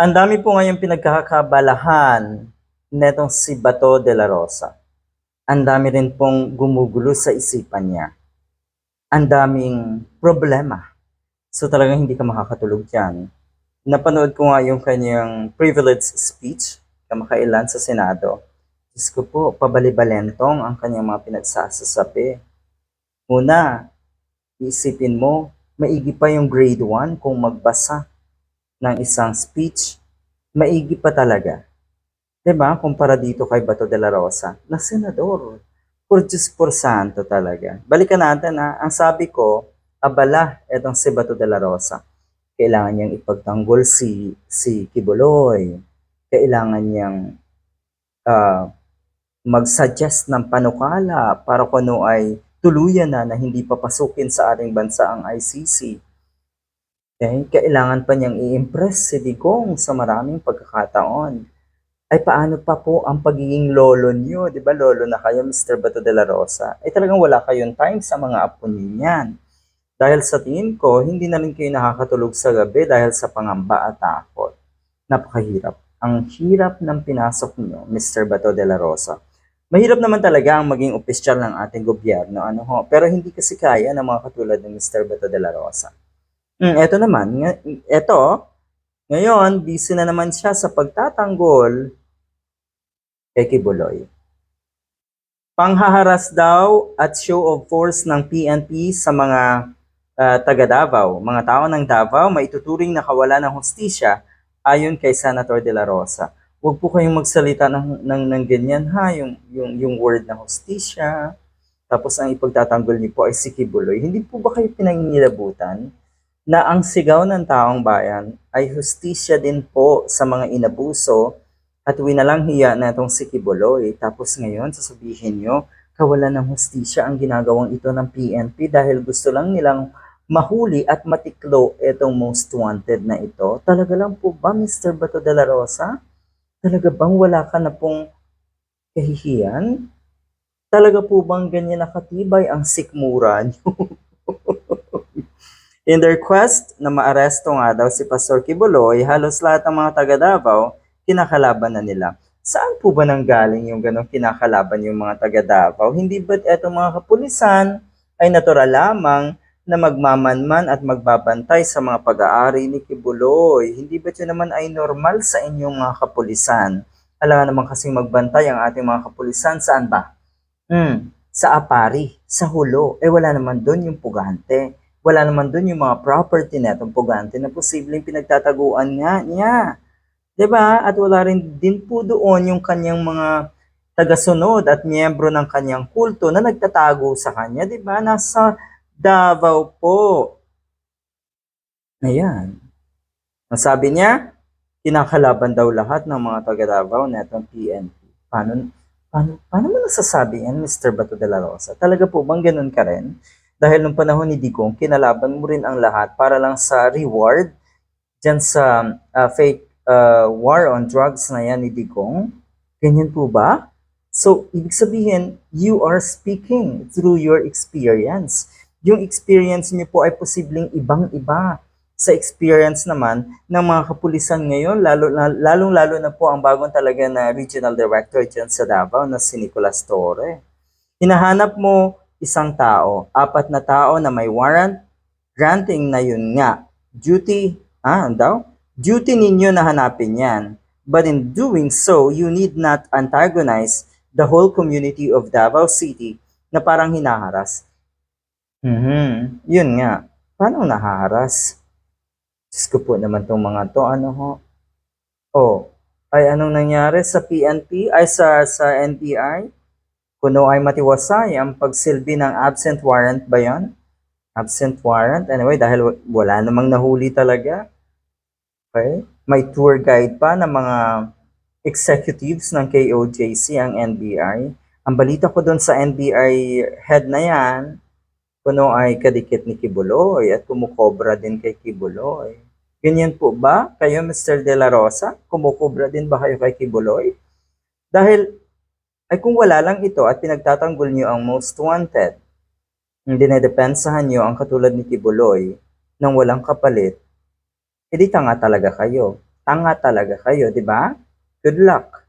Ang dami po ngayon pinagkakabalahan netong si Bato de la Rosa. Ang dami rin pong gumugulo sa isipan niya. Ang daming problema. So talagang hindi ka makakatulog dyan. Napanood ko nga yung kanyang privilege speech kamakailan sa Senado. Diyos ko po, pabalibalentong ang kanyang mga pinagsasasabi. Una, iisipin mo, maigi pa yung grade 1 kung magbasa ng isang speech, maigi pa talaga. 'Di ba? Kumpara dito kay Bato de la Rosa, na senador. Por Diyos por santo talaga. Balikan natin ha. Ang sabi ko, abala etong si Bato de la Rosa. Kailangan niyang ipagtanggol si si Kibuloy. Kailangan niyang ah, mag-suggest ng panukala para kung ano ay tuluyan na na hindi papasukin sa ating bansa ang ICC. Okay? Kailangan pa niyang i-impress si Digong sa maraming pagkakataon. Ay paano pa po ang pagiging lolo niyo? Di ba lolo na kayo, Mr. Bato de la Rosa? Ay talagang wala kayong time sa mga apo niyan. Dahil sa tingin ko, hindi na rin kayo nakakatulog sa gabi dahil sa pangamba at takot. Napakahirap. Ang hirap ng pinasok niyo, Mr. Bato de la Rosa. Mahirap naman talaga ang maging opisyal ng ating gobyerno, ano ho? Pero hindi kasi kaya ng mga katulad ng Mr. Bato de la Rosa. Mm, eto naman, eto, ngayon, busy na naman siya sa pagtatanggol kay Kibuloy. Panghaharas daw at show of force ng PNP sa mga ah, taga Davao, mga tao ng Davao, maituturing na kawalan ng hustisya ayon kay Senator De La Rosa. Huwag po kayong magsalita ng, ng, ng ganyan ha, yung, yung, yung word na hustisya. Tapos ang ipagtatanggol niyo po ay si Kibuloy. Hindi po ba kayo pinanginilabutan na ang sigaw ng taong bayan ay hustisya din po sa mga inabuso at winalang hiya na itong si Kibuloy. Tapos ngayon, sasabihin nyo, kawalan ng hustisya ang ginagawang ito ng PNP dahil gusto lang nilang mahuli at matiklo itong most wanted na ito. Talaga lang po ba, Mr. Bato de la Rosa? Talaga bang wala ka na pong kahihiyan? Talaga po bang ganyan nakatibay ang sikmura niyo? In their quest na maaresto nga daw si Pastor Kibuloy, halos lahat ng mga taga Davao, kinakalaban na nila. Saan po ba nanggaling yung ganong kinakalaban yung mga taga Davao? Hindi ba't etong mga kapulisan ay natural lamang na magmamanman at magbabantay sa mga pag-aari ni Kibuloy? Hindi ba't yun naman ay normal sa inyong mga kapulisan? Alam naman kasing magbantay ang ating mga kapulisan, saan ba? Hmm, sa apari, sa hulo. Eh wala naman doon yung pugante. Wala naman doon yung mga property na itong pugante na posibleng pinagtataguan nga niya. ba? At wala rin din po doon yung kanyang mga tagasunod at miyembro ng kanyang kulto na nagtatago sa kanya, 'di ba? Nasa Davao po. Ayan. Ang niya, kinakalaban daw lahat ng mga taga Davao na itong PNP. Paano, paano, paano mo nasasabi yan, Mr. Bato de la Rosa? Talaga po bang ganun ka rin? Dahil nung panahon ni Digong, kinalaban mo rin ang lahat para lang sa reward dyan sa ah, fake ah, war on drugs na yan ni Digong. Ganyan po ba? So, ibig sabihin, you are speaking through your experience. Yung experience niyo po ay posibleng ibang-iba sa experience naman ng mga kapulisan ngayon, lalo, lalong-lalo na po ang bagong talaga na regional director dyan sa Davao na si Nicolas Torre. Hinahanap mo isang tao, apat na tao na may warrant, granting na yun nga. Duty, ah, ano daw? Duty ninyo na hanapin yan. But in doing so, you need not antagonize the whole community of Davao City na parang hinaharas. Mhm, yun nga. Paano nahaharas? Diyos ko po naman tong mga to, ano ho? Oh, ay anong nangyari sa PNP, ay sa, sa NBI? Kuno ay matiwasay ang pagsilbi ng absent warrant ba yon? Absent warrant? Anyway, dahil wa- wala namang nahuli talaga. Okay? May tour guide pa ng mga executives ng KOJC ang NBI. Ang balita ko doon sa NBI head na yan, kuno ay kadikit ni Kibuloy at kumukobra din kay Kibuloy. Ganyan po ba kayo, Mr. De La Rosa? Kumukobra din ba kayo kay Kibuloy? Dahil ay kung wala lang ito at pinagtatanggol niyo ang most wanted, dinedepensahan niyo ang katulad ni Kibuloy nang walang kapalit, edi tanga talaga kayo. tanga talaga kayo, di ba? Good luck.